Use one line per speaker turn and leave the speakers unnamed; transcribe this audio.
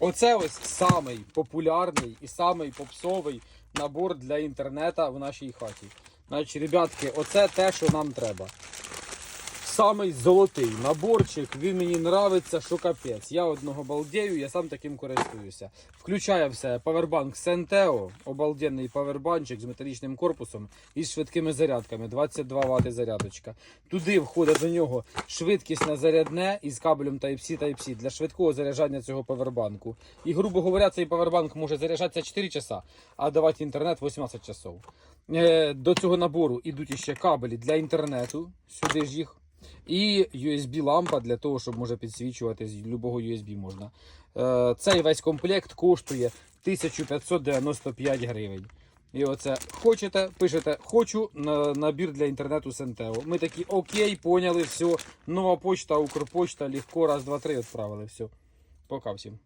Оце ось самий популярний і самий попсовий набор для інтернету в нашій хаті. Значить, ребятки, оце те, що нам треба. Самий золотий наборчик, він мені нравиться, що капець. Я одного балдею, я сам таким користуюся. Включає все павербанк Senteo, обалденний павербанчик з металічним корпусом і швидкими зарядками, 22 Вт зарядочка. Туди входить до нього швидкісне зарядне із кабелем Type-C Type-C для швидкого заряджання цього павербанку. І, грубо говоря, цей павербанк може заряджатися 4 часа, а давати інтернет 18 часов. Е, До цього набору йдуть ще кабелі для інтернету, сюди ж їх. І USB-лампа для того, щоб може підсвічувати з любого USB можна. Е, Цей весь комплект коштує 1595 гривень. І оце хочете, пишете хочу на набір для інтернету Сентео. Ми такі окей, поняли, все. Нова почта, Укрпочта, легко, раз, два, три відправили. Все. Пока всім.